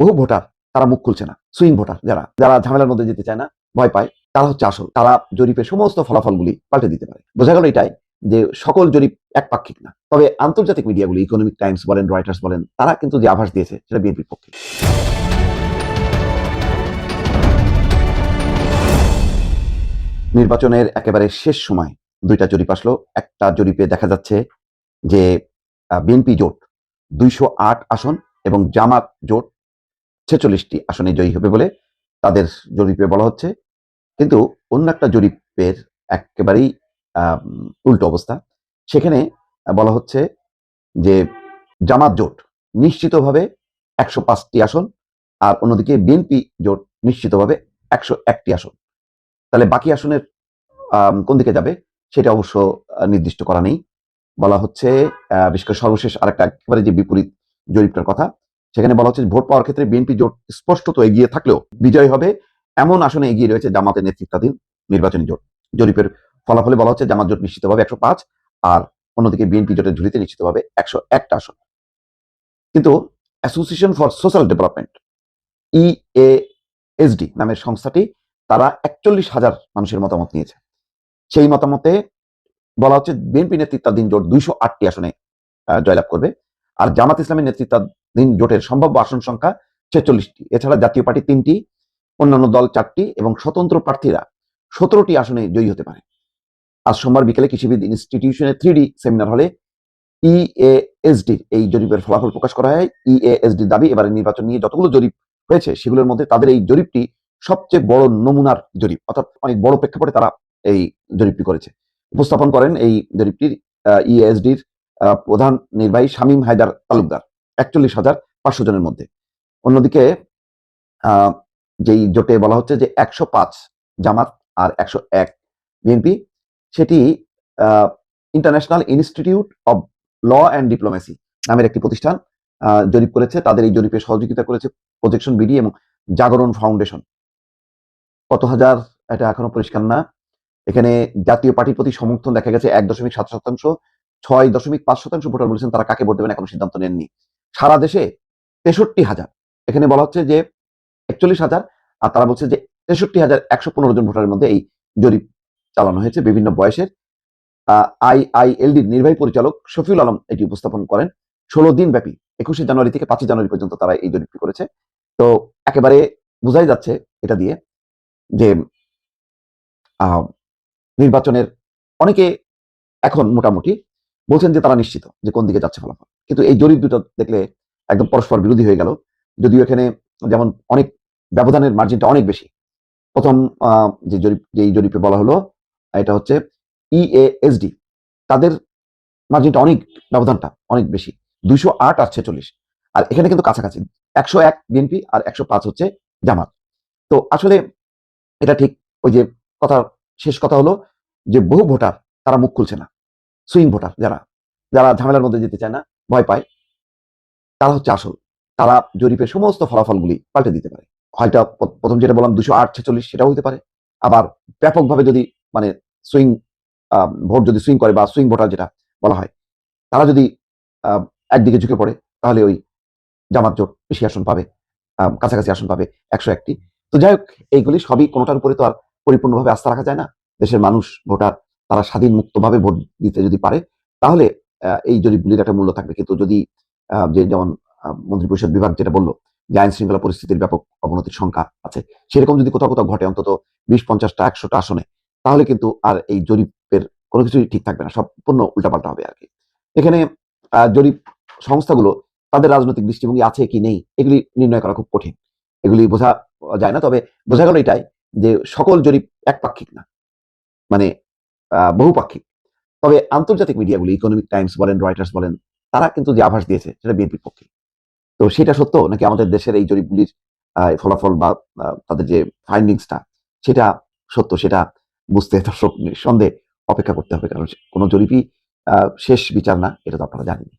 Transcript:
বহু ভোটার তারা মুখ খুলছে না সুইং ভোটার যারা যারা ঝামেলার মধ্যে যেতে চায় না, ভয় পায়, তারা হচ্ছে আসল, তারা জরিপের সমস্ত ফলাফলগুলি পাল্টে দিতে পারে। বোঝা গেল এটাই যে সকল জরিপ একপাক্ষিক না, তবে আন্তর্জাতিক মিডিয়াগুলি ইকোনমিক টাইমস বলেন রয়টার্স বলেন, তারা কিন্তু যে আভাস দিয়েছে সেটা বিএনপির পক্ষে। নির্বাচনের একেবারে শেষ সময় দুইটা জরিপ আসলো, একটা জরিপে দেখা যাচ্ছে যে বিএনপি জোট দুইশো আট আসন এবং জামাত জোট ছেচল্লিশটি আসনে জয়ী হবে বলে তাদের জরিপে বলা হচ্ছে। কিন্তু অন্য একটা জরিপের একেবারেই উল্টো অবস্থা। সেখানে বলা হচ্ছে যে জামাত জোট নিশ্চিতভাবে একশো পাঁচটি আসন আর অন্যদিকে বিএনপি জোট নিশ্চিতভাবে একশো একটি আসন। তাহলে বাকি আসনের কোন দিকে যাবে সেটা অবশ্য নির্দিষ্ট করা নেই। বলা হচ্ছে বিশেষ করে সর্বশেষ আরেকটা একেবারে যে বিপরীত জরিপটার কথা সেখানে বলা হচ্ছে ভোট পাওয়ার ক্ষেত্রে বিএনপি জোট স্পষ্টত এগিয়ে থাকলেও বিজয় হবে এমন আসনে এগিয়ে রয়েছে জামাতের নেতৃত্বাধীন নির্বাচনী জোট। জরিপের ফলাফলে বলা হচ্ছে জামাত জোট নিশ্চিতভাবে একশো পাঁচ আর অন্যদিকে বিএনপি জোটের ঝুলিতে নিশ্চিতভাবে একশো একটা আসন। কিন্তু Association for Social Development EASD নামের সংস্থাটি তারা একচল্লিশ হাজার মানুষের মতামত নিয়েছে। সেই মতামতে বলা হচ্ছে বিএনপি নেতৃত্বাধীন জোট দুইশো আটটি আসনে জয়লাভ করবে। আর জামাত ইসলামের নেতৃত্বাধীন জোটের সম্ভাব্য আসন সংখ্যা ছেচল্লিশটি। এছাড়া জাতীয় পার্টি তিনটি, অন্যান্য দল চারটি এবং স্বতন্ত্র প্রার্থীরা সতেরোটি আসনে জয়ী হতে পারে। আজ সোমবার বিকেলে কৃষিবিদ ইনস্টিটিউশনের থ্রি সেমিনার হলে ইএএসডি এই জরিপের ফলাফল প্রকাশ করা হয়। ইএএসডি দাবি এবারে নির্বাচন নিয়ে যতগুলো জরিপ হয়েছে, সেগুলোর মধ্যে তাদের এই জরিপটি সবচেয়ে বড় নমুনার জরিপ, অর্থাৎ অনেক বড় প্রেক্ষাপটে তারা এই জরিপটি করেছে। উপস্থাপন করেন এই জরিপটির ইএএসডির প্রধান নির্বাহী শামীম হায়দার তালুকদার। একচল্লিশ হাজার পাঁচশো জনের মধ্যে। অন্যদিকে যেই জোটে বলা হচ্ছে যে একশো পাঁচ জামাত আর একশো এক বিএনপি, সেটি International Institute of Law and Diplomacy নামের একটি প্রতিষ্ঠান জরিপ করেছে। তাদের এই জরিপে সহযোগিতা করেছে প্রজেকশন বিডি এবং জাগরণ ফাউন্ডেশন কত হাজার, এটা এখনও পরিষ্কার না। এখানে জাতীয় পার্টির প্রতি সমর্থন দেখা গেছে এক দশমিক সাত শতাংশ। ছয় দশমিক পাঁচ শতাংশ ভোটার বলেছেন, তারা কাকে ভোট দেবেন এখনও সিদ্ধান্ত নেননি। সারা দেশে তেষট্টি হাজার। এখানে বলা হচ্ছে যে একচল্লিশ হাজার, আর তারা বলছে যে তেষট্টি হাজার একশো পনেরো জন ভোটারের মধ্যে এই জরিপ চালানো হয়েছে বিভিন্ন বয়সের। আই আই আইআইএলডির নির্বাহী পরিচালক শফিউল আলম এটি উপস্থাপন করেন। ষোলো দিন ব্যাপী একুশে জানুয়ারি থেকে পাঁচই জানুয়ারি পর্যন্ত তারা এই জরিপটি করেছে। তো একেবারে বোঝাই যাচ্ছে এটা দিয়ে যে নির্বাচনের অনেকে এখন মোটামুটি বলছেন যে তারা নিশ্চিত যে কোন দিকে যাচ্ছে ফলাফল। কিন্তু এই জরিপ দুটো দেখলে একদম পরস্পর বিরোধী হয়ে গেল। যদিও এখানে যেমন অনেক ব্যবধানের মার্জিনটা অনেক বেশি। প্রথম যে জরিপ যেই জরিপে বলা হলো, এটা হচ্ছে ইএএসডি তাদের মার্জিনটা অনেক, ব্যবধানটা অনেক বেশি। দুইশো আট আর ছেচল্লিশ। আর এখানে কিন্তু কাছাকাছি। একশো এক বিএনপি আর একশো পাঁচ হচ্ছে জামাত। তো আসলে এটা ঠিক ওই যে কথা, শেষ কথা হলো যে বহু ভোটার তারা মুখ খুলছে না। সুইং ভোটার যারা যারা ঝামেলার মধ্যে যেতে চায় না। ভয় পায়। তারা হচ্ছে আসল। তারা জরিপের সমস্ত ফলাফলগুলি পাল্টে দিতে পারে। হয়তো প্রথম যেটা বললাম দুশো আট, ছেচল্লিশ সেটাও হতে পারে। আবার ব্যাপকভাবে যদি মানে সুইং ভোট যদি সুইং করে বা সুইং ভোটার যেটা বলা হয়, তারা যদি একদিকে ঝুঁকে পড়ে, তাহলে ওই জামাত জোট বেশি আসন পাবে কাছাকাছি আসন পাবে একশো একটি। তো যাই হোক, এইগুলি সবই কোনোটার উপরে তো আর পরিপূর্ণভাবে আস্থা রাখা যায় না। দেশের মানুষ, ভোটার, তারা স্বাধীন মুক্তভাবে ভোট দিতে যদি পারে, তাহলে এই জরিপগুলির একটা মূল্য থাকবে। কিন্তু যদি যে যেমন মন্ত্রিপরিষদ বিভাগ যেটা বলল যে আইন শৃঙ্খলা পরিস্থিতির ব্যাপক অবনতির সংখ্যা আছে, সেরকম যদি কোথাও কোথাও ঘটে অন্তত বিশ, পঞ্চাশটা, একশোটা আসনে, তাহলে কিন্তু আর এই জরিপের কোনো কিছুই ঠিক থাকবে না। সম্পূর্ণ উল্টাপাল্টা হবে আর কি। এখানে জরিপ সংস্থাগুলো তাদের রাজনৈতিক দৃষ্টিভঙ্গি আছে কি নেই, এগুলি নির্ণয় করা খুব কঠিন। এগুলি বোঝা যায় না, তবে বোঝা গেল এটাই যে সকল জরিপ একপাক্ষিক না। মানে বহুপাক্ষিক। তবে আন্তর্জাতিক মিডিয়াগুলি ইকোনমিক টাইমস বলেন রয়টার্স বলেন, তারা কিন্তু যে আভাস দিয়েছে সেটা বিএনপির পক্ষে। তো সেটা সত্য নাকি আমাদের দেশের এই জরিপগুলির ফলাফল বা তাদের যে ফাইন্ডিংসটা সেটা সত্য, সেটা বুঝতে দর্শক সন্দেহ অপেক্ষা করতে হবে। কারণ কোনো জরিপই শেষ বিচার না, এটা তো আপনারা জানেন